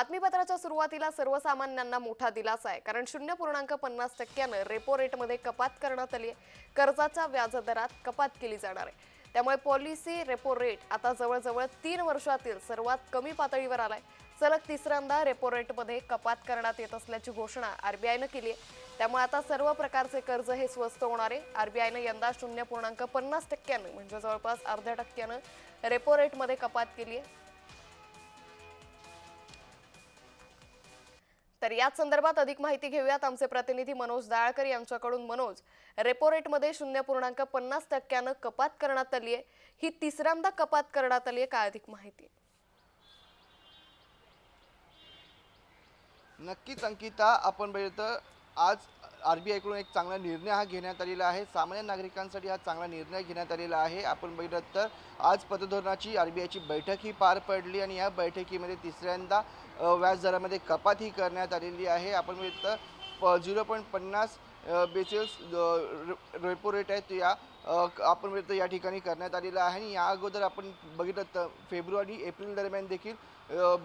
बातमीपत्राच्या सुरुवातीला सर्वसामान्यांना मोठा दिलासा आहे कारण शून्य पूर्णांक पन्नास टक्क्यानं रेपो रेटमध्ये कपात करण्यात आली आहे. कर्जाच्या व्याजदरात कपात केली जाणार आहे. त्यामुळे पॉलिसी रेपो रेट आता जवळजवळ तीन वर्षातील सर्वात कमी पातळीवर आलाय. सलग तिसऱ्यांदा रेपो रेटमध्ये कपात करण्यात येत असल्याची घोषणा आरबीआयनं केली आहे. त्यामुळे आता सर्व प्रकारचे कर्ज हे स्वस्त होणार आहे. आरबीआयनं यंदा शून्य पूर्णांक पन्नास टक्क्यानं म्हणजे जवळपास अर्ध्या टक्क्यानं रेपो रेटमध्ये कपात केली आहे. तर याच संदर्भात अधिक माहिती घेऊयात. आमचे प्रतिनिधी मनोज दाळकर यांच्याकडून. मनोज रेपो रेटमध्ये शून्य पूर्णांक पन्नास टक्क्यानं कपात करण्यात आली आहे. ही तिसऱ्यांदा कपात करण्यात आली आहे. काय अधिक माहिती? नक्कीच अंकिता आपण बघितलं आज आर बी आयकडून एक चांगला निर्णय हा घेण्यात आलेला आहे. सामान्य नागरिकांसाठी हा चांगला निर्णय घेण्यात आलेला आहे. आपण बघितलं तर आज पतधोरणाची आर बी आयची बैठक ही पार पडली आणि या बैठकीमध्ये तिसऱ्यांदा व्याजदरामध्ये कपात ही करण्यात आलेली आहे. आपण बघितलं प झिरो पॉईंट पन्नास बेसिस रेपो रेट आहे तो या आपण बघितलं या ठिकाणी करण्यात आलेला आहे आणि या अगोदर आपण बघितलं तर फेब्रुवारी एप्रिल दरम्यान देखील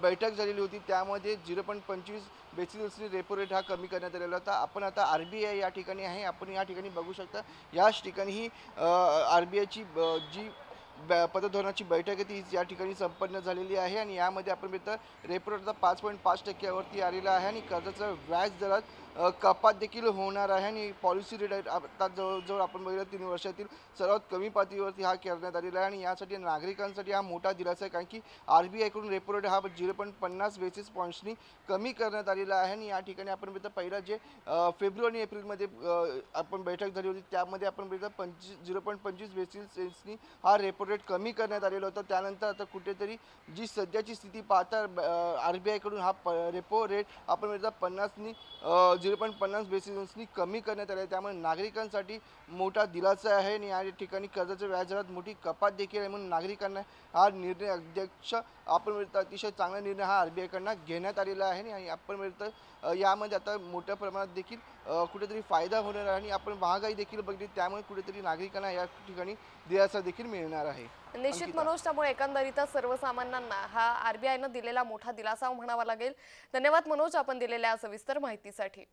बैठक झालेली होती. त्यामध्ये झिरो पॉईंट पंचवीस बेसिसनी रेपो रेट हा कमी करण्यात आलेला होता. आपण आता आर बी आय या ठिकाणी आहे. आपण या ठिकाणी बघू शकता. याच ठिकाणी ही आर बी आयची जी ब- पतधोरणाची बैठक आहे ती या ठिकाणी संपन्न झालेली आहे आणि यामध्ये आपण बघितलं रेपो रेट पाच पॉईंट पाच टक्क्यावरती आलेला आहे आणि कर्जाचा व्याज दरात कपात देखील होणार आहे आणि पॉलिसी रेट आता जवळजवळ आपण बघितलं तीन वर्षातील सर्वात कमी पातळीवरती हा करण्यात आलेला आहे आणि यासाठी नागरिकांसाठी हा मोठा दिलासा आहे. कारण की आर बी आयकडून रेपो रेट हा झिरो पॉईंट पन्नास बेसिस पॉईंट्सनी कमी करण्यात आलेला आहे आणि या ठिकाणी आपण बघितलं पहिला जे फेब्रुवारी फेब्रुवारी एप्रिलमध्ये आपण बैठक झाली होती त्यामध्ये आपण बघितलं पंचवीस झिरो पॉईंट पंचवीस बेसिसनी हा रेपो रेट कमी करण्यात आलेलं होतं. त्यानंतर आता कुठेतरी जी सध्याची स्थिती पाहता आर बी आयकडून हा प रेपो रेट आपण म्हणतात पन्नासनी झिरो पॉईंट पन्नास बेसिसनी कमी करण्यात आले आहे. त्यामुळे नागरिकांसाठी मोठा दिलासा आहे आणि या ठिकाणी कर्जाच्या व्याजदरात मोठी कपात देखील आहे म्हणून नागरिकांना हा निर्णय अध्यक्ष आपण म्हणतो अतिशय चांगला निर्णय हा आर बी आयकडनं घेण्यात आलेला आहे आणि आपण म्हणतो यामध्ये आता मोठ्या प्रमाणात देखील कुठेतरी फायदा होणार आहे आणि आपण महागाई देखील बघितली. त्यामुळे कुठेतरी नागरिकांना या ठिकाणी दिलासा देखील मिळणार आहे. निश्चित अंकिता. मनोज त्यामुळे एकंदरीतच सर्वसामान्यांना हा आरबीआयनं दिलेला मोठा दिलासा म्हणावा लागेल. धन्यवाद मनोज आपण दिलेल्या सविस्तर माहितीसाठी.